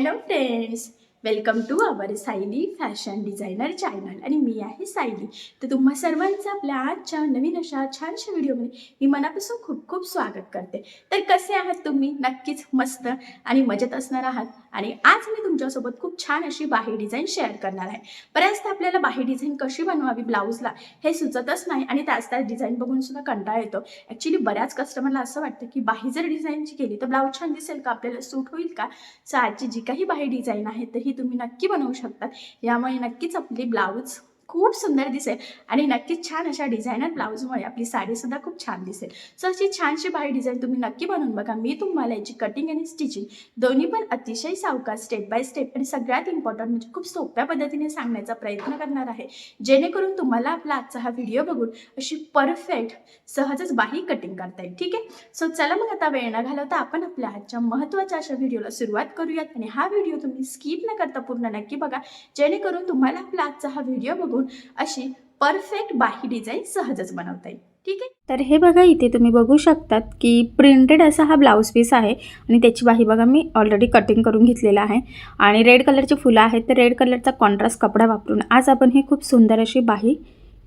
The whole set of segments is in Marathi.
Hello friends, welcome to our Sayali fashion designer channel आणि मी आहे सायली. तर तुम्हा सर्वांचं आपल्या आजच्या नवीन अशा छानशा व्हिडिओमध्ये मी मनापासून खूप खूप स्वागत करते. तर कसे आहात तुम्ही? नक्कीच मस्त आणि मजेत असणार आहात. आणि आज मी तुमच्यासोबत खूप छान अशी बाही डिझाईन शेअर करणार आहे. बऱ्याचदा आपल्याला बाही डिझाईन कशी बनवावी ब्लाऊजला हे सुचतच नाही आणि त्याच त्याच डिझाईन बघून सुद्धा कंटाळा येतो. ॲक्च्युली बऱ्याच कस्टमरला असं वाटतं की बाही जर डिझाईनची केली तर ब्लाऊज छान दिसेल का? आपल्याला सूट होईल का? सो आजची जी काही बाही डिझाईन आहे तर ही तुम्ही नक्की बनवू शकतात. यामुळे नक्कीच आपली ब्लाऊज खूप सुंदर दिसेल. आणि नक्कीच छान अशा डिझायनर ब्लाऊजमुळे आपली साडीसुद्धा खूप छान दिसेल. सो अशी छानशी बाही डिझाईन तुम्ही नक्की बनवून बघा. मी तुम्हाला याची कटिंग आणि स्टिचिंग दोन्ही पण अतिशय सावकार स्टेप बाय स्टेप आणि सगळ्यात इम्पॉर्टंट म्हणजे खूप सोप्या पद्धतीने सांगण्याचा प्रयत्न करणार आहे. जेणेकरून तुम्हाला आपला आजचा हा व्हिडिओ बघून अशी परफेक्ट सहजच बाही कटिंग करता येईल. ठीक आहे? सो चला मग आता वेळ न घालवता आपण आपल्या आजच्या महत्त्वाच्या अशा व्हिडिओला सुरुवात करूयात. आणि हा व्हिडिओ तुम्ही स्किप न करता पूर्ण नक्की बघा. जेणेकरून तुम्हाला आपला आजचा हा व्हिडिओ बघून अशी परफेक्ट बाही डिझाईन सहजच बनवता येईल. ठीक आहे? तर हे बघा इथे तुम्ही बघू शकतात की प्रिंटेड असा हा ब्लाऊज पीस आहे आणि त्याची बाही बघा मी ऑलरेडी कटिंग करून घेतलेला आहे. आणि रेड कलरची फुलं आहेत तर रेड कलरचा कॉन्ट्रास्ट कपडा वापरून आज आपण ही खूप सुंदर अशी बाही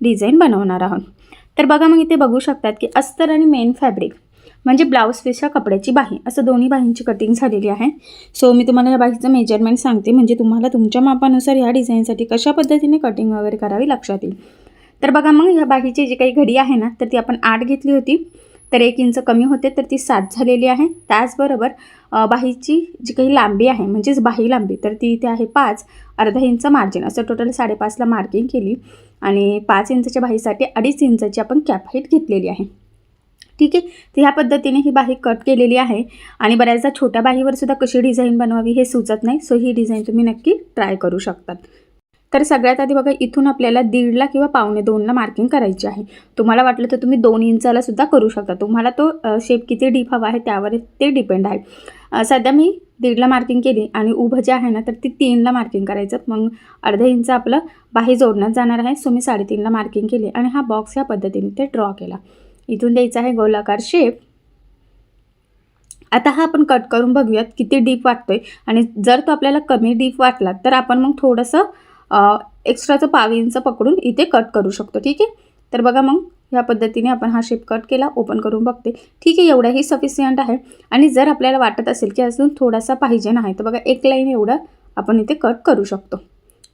डिझाईन बनवणार आहोत. तर बघा मग इथे बघू शकतात की अस्तर आणि मेन फॅब्रिक म्हणजे ब्लाऊज पीसच्या कपड्याची बाही. असं दोन्ही बाहींची कटिंग झालेली आहे. सो मी तुम्हाला या बाहीचं मेजरमेंट सांगते. म्हणजे तुम्हाला तुमच्या मापानुसार ह्या डिझाईनसाठी कशा पद्धतीने कटिंग वगैरे करावी लक्षात येईल. तर बघा मग ह्या बाहीची जी काही घडी आहे ना तर ती आपण आठ घेतली होती. तर एक इंच कमी होते तर ती सात झालेली आहे. त्याचबरोबर बाहीची जी काही लांबी आहे म्हणजेच बाही लांबी तर ती इथे आहे पाच. अर्धा इंच मार्जिन असं टोटल साडेपाचला मार्किंग केली. आणि पाच इंचच्या बाहीसाठी अडीच इंचाची आपण कॅप हाईट घेतलेली आहे. ठीक आहे? तर ह्या पद्धतीने ही बाही कट केलेली आहे. आणि बऱ्याचदा छोट्या बाहीवर सुद्धा कशी डिझाईन बनवावी हे सुचत नाही. सो ही डिझाईन तुम्ही नक्की ट्राय करू शकतात. तर सगळ्यात आधी बघा इथून आपल्याला दीडला किंवा पावणे दोनला मार्किंग करायची आहे. तुम्हाला वाटलं तर तुम्ही दोन इंचाला सुद्धा करू शकता. तुम्हाला तो शेप किती डीप हवा आहे त्यावर ते डिपेंड आहे. सध्या मी दीडला मार्किंग केली आणि उभं जे आहे ना तर ती तीनला मार्किंग करायचं. मग अर्धा इंच आपलं बाही जोडण्यात जाणार आहे. सो मी साडेतीनला मार्किंग केली आणि हा बॉक्स ह्या पद्धतीने ते ड्रॉ केला. इथून द्यायचा आहे गोलाकार शेप आता हा आपण कट करून बघूयात किती डीप वाटतोय. आणि जर तो आपल्याला कमी डीप वाटला तर आपण मग थोडंसं एक्स्ट्राचं पाव इंच पकडून इथे कट करू शकतो ठीक आहे? तर बघा मग ह्या पद्धतीने आपण हा शेप कट केला ओपन करून बघते. ठीक आहे एवढाही सफिशियंट आहे. आणि जर आपल्याला वाटत असेल की अजून थोडासा पाहिजे नाही तर बघा एक लाईन एवढं आपण इथे कट करू शकतो.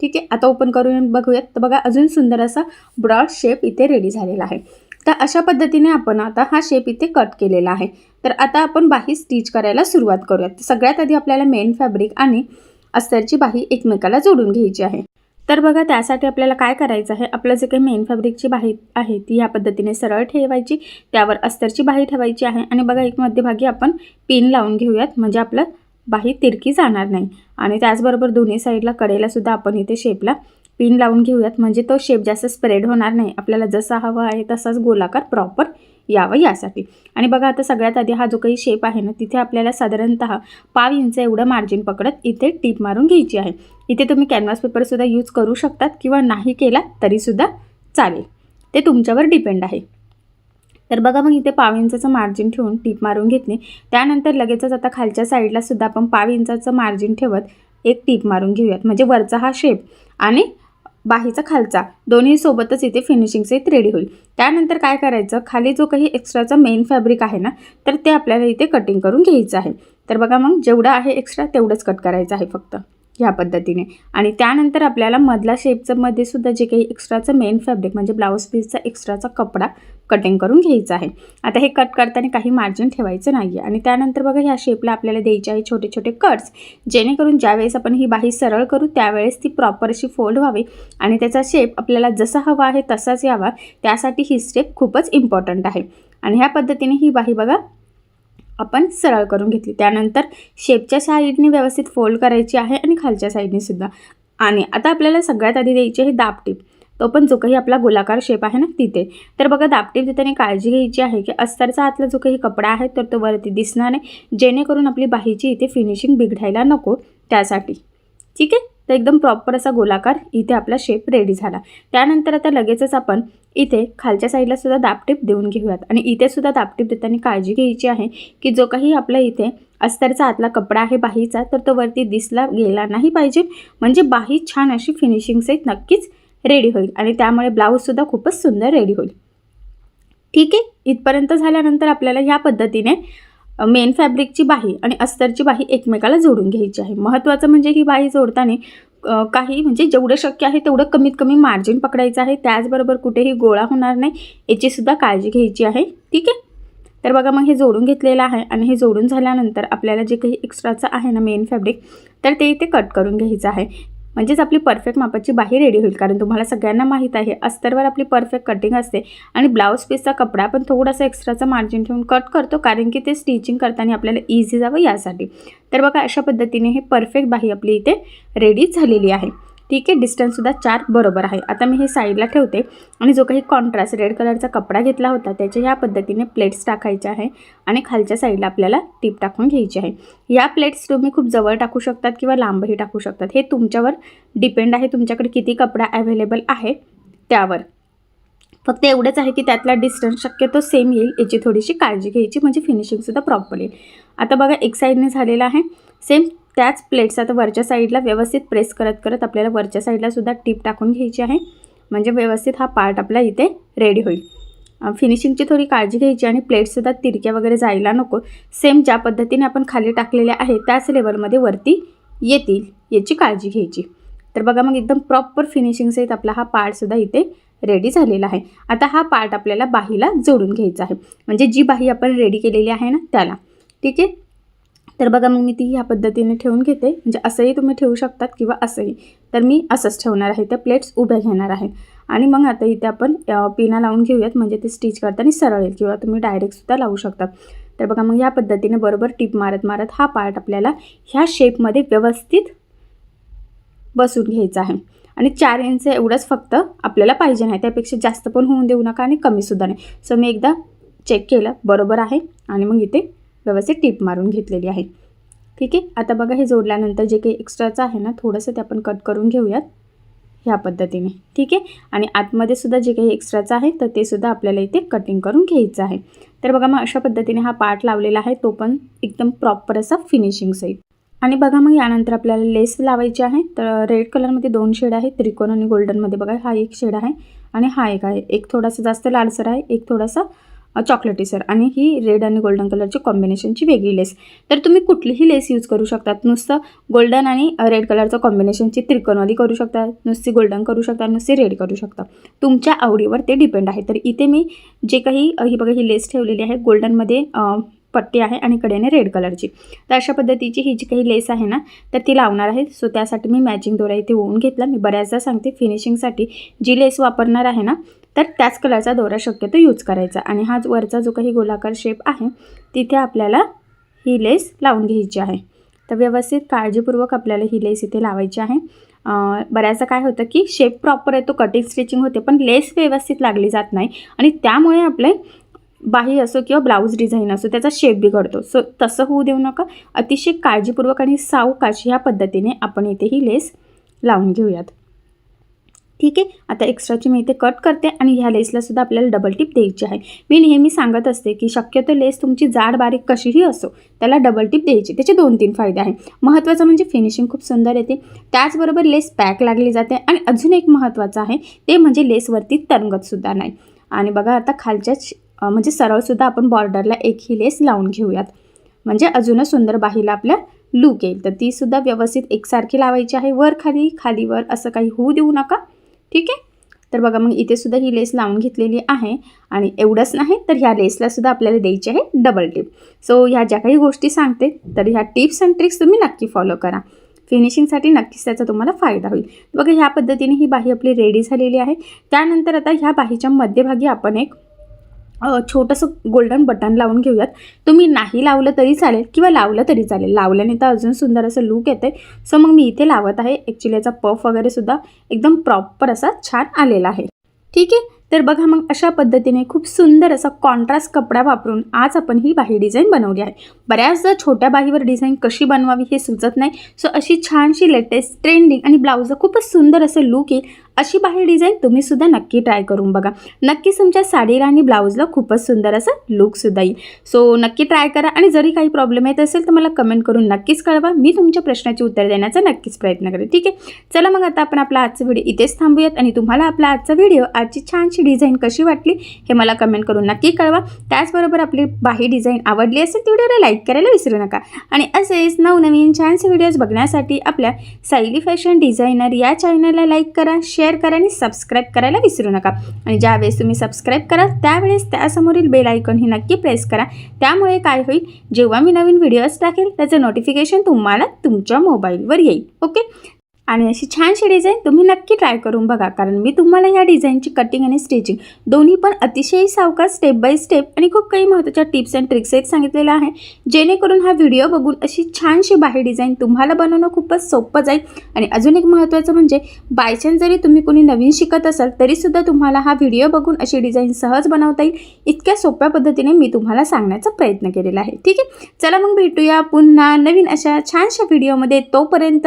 ठीक आहे आता ओपन करून बघूयात. तर बघा अजून सुंदर असा ब्रॉड शेप इथे रेडी झालेला आहे. तर अशा पद्धतीने आपण आता हा शेप इथे कट केलेला आहे. तर आता आपण बाही स्टिच करायला सुरुवात करूयात. सगळ्यात आधी आपल्याला मेन फॅब्रिक आणि अस्तरची बाही एकमेकाला जोडून घ्यायची आहे. तर बघा त्यासाठी आपल्याला काय करायचं आहे? आपलं जे काही मेन फॅब्रिकची बाही आहे ती या पद्धतीने सरळ ठेवायची. त्यावर अस्तरची बाही ठेवायची आहे. आणि बघा एक मध्यभागी आपण पिन लावून घेऊयात. म्हणजे आपलं बाही तिरकी जाणार नाही. आणि त्याचबरोबर दोन्ही साईडला कडेलासुद्धा आपण इथे शेपला पिन लावून घेऊयात. म्हणजे तो शेप जास्त स्प्रेड होणार नाही. आपल्याला जसा हवा आहे तसाच गोलाकार प्रॉपर यावं यासाठी. आणि बघा आता सगळ्यात आधी हा जो काही शेप आहे ना तिथे आपल्याला साधारणतः पाव इंच एवढं मार्जिन पकडत इथे टीप मारून घ्यायची आहे. इथे तुम्ही कॅनव्हास पेपरसुद्धा यूज करू शकतात किंवा नाही केला तरीसुद्धा चालेल. ते तुमच्यावर डिपेंड आहे. तर बघा मग इथे पाव इंचाचं मार्जिन ठेवून टीप मारून घेतली. त्यानंतर लगेचच आता खालच्या साईडलासुद्धा आपण पाव इंचाचं मार्जिन ठेवत एक टीप मारून घेऊयात. म्हणजे वरचा हा शेप आणि बाहीचा खालचा. दोन्ही सोबतच इथे फिनिशिंगचं इथे रेडी होईल. त्यानंतर काय करायचं? खाली जो काही एक्स्ट्राचा मेन फॅब्रिक आहे ना तर ते आपल्याला इथे कटिंग करून घ्यायचं आहे. तर बघा मग जेवढं आहे एक्स्ट्रा तेवढंच कट करायचं आहे फक्त. ह्या पद्धतीने. आणि त्यानंतर आपल्याला मधला शेपचं मध्ये सुद्धा जे काही एक्स्ट्राचं मेन फॅब्रिक म्हणजे ब्लाऊज पीसचा एक्स्ट्राचा कपडा कटिंग करून घ्यायचा आहे. आता हे कट करताना काही मार्जिन ठेवायचं नाही आहे आणि त्यानंतर बघा ह्या शेपला आपल्याला द्यायचे आहे छोटे छोटे कट्स जेणेकरून ज्यावेळेस आपण ही बाही सरळ करू त्यावेळेस ती प्रॉपर अशी फोल्ड व्हावी आणि त्याचा शेप आपल्याला जसा हवा आहे तसाच यावा. त्यासाठी ही स्टेप खूपच इम्पॉर्टंट आहे. आणि ह्या पद्धतीने ही बाही बघा आपण सरळ करून घेतली. त्यानंतर शेपच्या साईडने व्यवस्थित फोल्ड करायची आहे आणि खालच्या साईडने सुद्धा. आणि आता आपल्याला सगळ्यात आधी द्यायची आहे दापटीप तो पण जो काही आपला गोलाकार शेप आहे ना तिथे. तर बघा दापटीप देताना काळजी घ्यायची आहे की अस्तरचा आतला जो काही कपडा आहे तर तो वरती दिसणार नाही. जेणेकरून आपली बाहीची इथे फिनिशिंग बिघडायला नको त्यासाठी. ठीक आहे? तर एकदम प्रॉपर असा गोलाकार इथे आपला शेप रेडी झाला. त्यानंतर आता लगेचच आपण इथे खालच्या साईडला सुद्धा दापटीप देऊन घेऊयात. आणि इथे सुद्धा दापटीप देताना काळजी घ्यायची आहे की जो काही आपल्या इथे अस्तरचा आतला कपडा आहे बाहीचा तर तो वरती दिसला गेला नाही पाहिजे. म्हणजे बाही छान अशी फिनिशिंग सहित नक्कीच रेडी होईल. आणि त्यामुळे ब्लाऊजसुद्धा खूपच सुंदर रेडी होईल. ठीक आहे? इथपर्यंत झाल्यानंतर आपल्याला ह्या पद्धतीने मेन फॅब्रिकची बाही आणि अस्तरची बाही एकमेकाला जोडून घ्यायची आहे. महत्त्वाचं म्हणजे ही बाही जोडताना काही म्हणजे जेवढं शक्य आहे तेवढं कमीत कमी मार्जिन पकडायचं आहे. त्याचबरोबर कुठेही गोळा होणार नाही याचीसुद्धा काळजी घ्यायची आहे. ठीक आहे? तर बघा मग हे जोडून घेतलेलं आहे आणि हे जोडून झाल्यानंतर आपल्याला जे काही एक्स्ट्राचं आहे ना मेन फॅब्रिक तर ते इथे कट करून घ्यायचं आहे. म्हणजेच आपली परफेक्ट मापाची बाही रेडी होईल. कारण तुम्हाला सगळ्यांना माहीत आहे अस्तरवर आपली परफेक्ट कटिंग असते. आणि ब्लाऊज पीसचा कपडा आपण थोडासा एक्स्ट्राचा मार्जिन ठेवून कट करतो कारण की ते स्टिचिंग करताना आपल्याला इझी जावं यासाठी. तर बघा अशा पद्धतीने हे परफेक्ट बाही आपली इथे रेडी झालेली आहे. ठीक आहे डिस्टन्ससुद्धा चार बरोबर आहे. आता मी हे साईडला ठेवते आणि जो काही कॉन्ट्रास्ट रेड कलरचा कपडा घेतला होता त्याच्या ह्या पद्धतीने प्लेट्स टाकायच्या आहे आणि खालच्या साईडला आपल्याला टीप टाकून घ्यायची आहे. या प्लेट्स तुम्ही खूप जवळ टाकू शकतात किंवा लांबही टाकू शकतात. हे तुमच्यावर डिपेंड आहे. तुमच्याकडे किती कपडा अवेलेबल आहे त्यावर. फक्त एवढंच आहे की त्यातला डिस्टन्स शक्यतो सेम येईल याची थोडीशी काळजी घ्यायची म्हणजे फिनिशिंगसुद्धा प्रॉपर येईल. आता बघा एक साईडने झालेलं आहे. सेम त्याच प्लेट्स आता वरच्या साईडला व्यवस्थित प्रेस करत करत आपल्याला वरच्या साईडलासुद्धा टीप टाकून घ्यायची आहे. म्हणजे व्यवस्थित हा पार्ट आपला इथे रेडी होईल. फिनिशिंगची थोडी काळजी घ्यायची आणि प्लेट्ससुद्धा तिरक्या वगैरे जायला नको. सेम ज्या पद्धतीने आपण खाली टाकलेल्या आहे त्याच लेवलमध्ये वरती येतील याची काळजी घ्यायची. तर बघा मग एकदम प्रॉपर फिनिशिंग सहित आपला हा पार्टसुद्धा इथे रेडी झालेला आहे. आता हा पार्ट आपल्याला बाहीला जोडून घ्यायचा आहे. म्हणजे जी बाही आपण रेडी केलेली आहे ना त्याला. ठीक आहे? तर बघा मग मी ती ह्या पद्धतीने ठेवून घेते. म्हणजे असंही तुम्ही ठेवू शकतात किंवा असंही. तर मी असंच ठेवणार आहे. त्या प्लेट्स उभ्या घेणार आहे. आणि मग आता इथे आपण पिना लावून घेऊयात. म्हणजे ते स्टिच करताना सरळ येईल किंवा तुम्ही डायरेक्टसुद्धा लावू शकता. तर बघा मग ह्या पद्धतीने बरोबर टिप मारत मारत हा पार्ट आपल्याला ह्या शेपमध्ये व्यवस्थित बसून घ्यायचा आहे. आणि चार इंच एवढंच फक्त आपल्याला पाहिजे नाही. त्यापेक्षा जास्त पण होऊन देऊ नका आणि कमीसुद्धा नाही. सो मी एकदा चेक केलं. बरोबर आहे. आणि मग इथे व्यवस्थित टीप मारून घेतलेली आहे. ठीक आहे? आता बघा हे जोडल्यानंतर जे काही एक्स्ट्राचं आहे ना थोडंसं ते आपण कट करून घेऊयात. ह्या पद्धतीने. ठीक आहे? आणि आतमध्ये सुद्धा जे काही एक्स्ट्राचं आहे तर ते सुद्धा आपल्याला इथे कटिंग करून घ्यायचं आहे. तर बघा मग अशा पद्धतीने हा पार्ट लावलेला आहे तो पण एकदम प्रॉपर असा फिनिशिंग सहित आणि बघा मग यानंतर आपल्याला लेस लावायची आहे. तर रेड कलरमध्ये दोन शेड आहे त्रिकोण आणि गोल्डनमध्ये बघा हा एक शेड आहे आणि हा एक आहे. एक थोडासा जास्त लालसर आहे एक थोडासा चॉकलेटी सर आणि ही रेड आणि गोल्डन कलरची कॉम्बिनेशनची वेगळी लेस तर तुम्ही कुठलीही लेस यूज करू शकतात. नुसतं गोल्डन आणि रेड कलरचं कॉम्बिनेशनची त्रिकोणवाली करू शकता नुसती गोल्डन करू शकता नुसती रेड करू शकता तुमच्या आवडीवर ते डिपेंड आहे. तर इथे मी जे काही ही बघा ही लेस ठेवलेली आहे गोल्डनमध्ये पट्टी आहे आणि कडेने रेड कलरची तर अशा पद्धतीची ही जी काही लेस आहे ना तर ती लावणार आहे. सो त्यासाठी मी मॅचिंग दोरा इथे होऊन घेतला. मी बऱ्याचदा सांगते फिनिशिंगसाठी जी लेस वापरणार आहे ना तर त्याच कलरचा दोरा शक्यतो यूज करायचा. आणि हा वरचा जो काही गोलाकार शेप आहे तिथे आपल्याला ही लेस लावून घ्यायची आहे. तर व्यवस्थित काळजीपूर्वक आपल्याला ही लेस इथे लावायची आहे. बऱ्याचदा काय होतं की शेप प्रॉपर येतो कटिंग स्टिचिंग होते पण लेस व्यवस्थित लागली जात नाही. आणि त्यामुळे आपले बाही असो किंवा ब्लाऊज डिझाईन असो त्याचा शेप बिघडतो. सो तसं होऊ देऊ नका. अतिशय काळजीपूर्वक आणि सावकाश ह्या पद्धतीने आपण इथे ही लेस लावून घेऊयात. ठीक आहे? आता एक्स्ट्राची मी इथे कट करते आणि ह्या लेसला सुद्धा आपल्याला डबल टिप द्यायची आहे. मी नेहमी सांगत असते की शक्यतो लेस तुमची जाड बारीक कशीही असो त्याला डबल टिप द्यायची. त्याचे दोन तीन फायदे आहे महत्त्वाचं म्हणजे फिनिशिंग खूप सुंदर येते. त्याचबरोबर लेस पॅक लागली जाते आणि अजून एक महत्त्वाचं आहे ते म्हणजे लेसवरती तरंगतसुद्धा नाही. आणि बघा आता खालच्याच म्हणजे सरळसुद्धा आपण बॉर्डरला एक ही लेस लावून घेऊयात. म्हणजे अजूनच सुंदर बाहीला आपल्या लूक येईल. तर तीसुद्धा व्यवस्थित एकसारखी लावायची आहे. वर खाली खाली वर असं काही होऊ देऊ नका. ठीक आहे? तर बघा मग इथे सुद्धा ही लेस लावून घेतलेली आहे आणि एवढंच नाही तर ह्या लेसला सुद्धा आपल्याला द्यायची आहे डबल टिप सो ह्या ज्या काही गोष्टी सांगते तर ह्या टिप्स अँड ट्रिक्स तुम्ही नक्की फॉलो करा. फिनिशिंगसाठी नक्कीच त्याचा तुम्हाला फायदा होईल. बघा ह्या पद्धतीने ही बाही आपली रेडी झालेली आहे. त्यानंतर आता ह्या बाहीच्या मध्यभागी आपण एक छोटंसं गोल्डन बटन लावून घेऊयात. तुम्ही नाही लावलं तरी चालेल किंवा लावलं तरी चालेल. लावल्याने तर अजून सुंदर असं लूक येते सो मग मी इथे लावत आहे. ॲक्च्युली याचा पफ वगैरे सुद्धा एकदम प्रॉपर असा छान आलेला आहे. ठीक आहे? तर बघा मग अशा पद्धतीने खूप सुंदर असा कॉन्ट्रास्ट कपडा वापरून आज आपण ही बाही डिझाईन बनवली आहे. बऱ्याचदा छोट्या बाहीवर डिझाईन कशी बनवावी हे सुचत नाही. सो अशी छानशी लेटेस्ट ट्रेंडिंग आणि ब्लाऊज खूपच सुंदर असं लुक येईल अशी बाही डिझाईन तुम्ही सुद्धा नक्की ट्राय करून बघा. नक्कीच तुमच्या साडीला आणि ब्लाऊजला खूपच सुंदर असं लुकसुद्धा येईल. सो नक्की ट्राय करा आणि जरी काही प्रॉब्लेम येत असेल तर मला कमेंट करून नक्कीच कळवा. मी तुमच्या प्रश्नाची उत्तर देण्याचा नक्कीच प्रयत्न करेन. ठीक आहे? चला मग आता आपण आपला आजचा व्हिडिओ इथेच थांबूयात आणि तुम्हाला आपला आजचा व्हिडिओ आजची छानशी डिझाईन कशी वाटली हे मला कमेंट करून नक्की कळवा. त्याचबरोबर आपली बाही डिझाईन आवडली असेल ती व्हिडिओला लाईक करायला विसरू नका. आणि असेच नवनवीन छानसे व्हिडिओज बघण्यासाठी आपल्या सायली फॅशन डिझायनर या चॅनलला लाईक करा शेअर करा आणि सबस्क्राईब करायला विसरू नका. आणि ज्यावेळेस तुम्ही सबस्क्राईब कराल त्यावेळेस त्यासमोरील बेल आयकॉन ही नक्की प्रेस करा. त्यामुळे काय होईल? जेव्हा मी नवीन व्हिडिओज टाकेल त्याचं नोटिफिकेशन तुम्हाला तुमच्या मोबाईलवर येईल. ओके आणि अशी छानशी डिझाईन तुम्ही नक्की ट्राय करून बघा कारण मी तुम्हाला या डिझाईनची कटिंग आणि स्टिचिंग दोन्ही पण अतिशय सावकाश स्टेप बाय स्टेप आणि खूप काही महत्त्वाच्या टिप्स अँड ट्रिक्स आहेत सांगितलेलं आहे. जेणेकरून हा व्हिडिओ बघून अशी छानशी बाही डिझाईन तुम्हाला बनवणं खूपच सोपं जाईल. आणि अजून एक महत्त्वाचं म्हणजे बायचान्स जरी तुम्ही कोणी नवीन शिकत असाल तरीसुद्धा तुम्हाला हा व्हिडिओ बघून अशी डिझाईन सहज बनवता येईल. इतक्या सोप्या पद्धतीने मी तुम्हाला सांगण्याचा प्रयत्न केलेला आहे. ठीक आहे? चला मग भेटूया पुन्हा नवीन अशा छानशा व्हिडिओमध्ये तोपर्यंत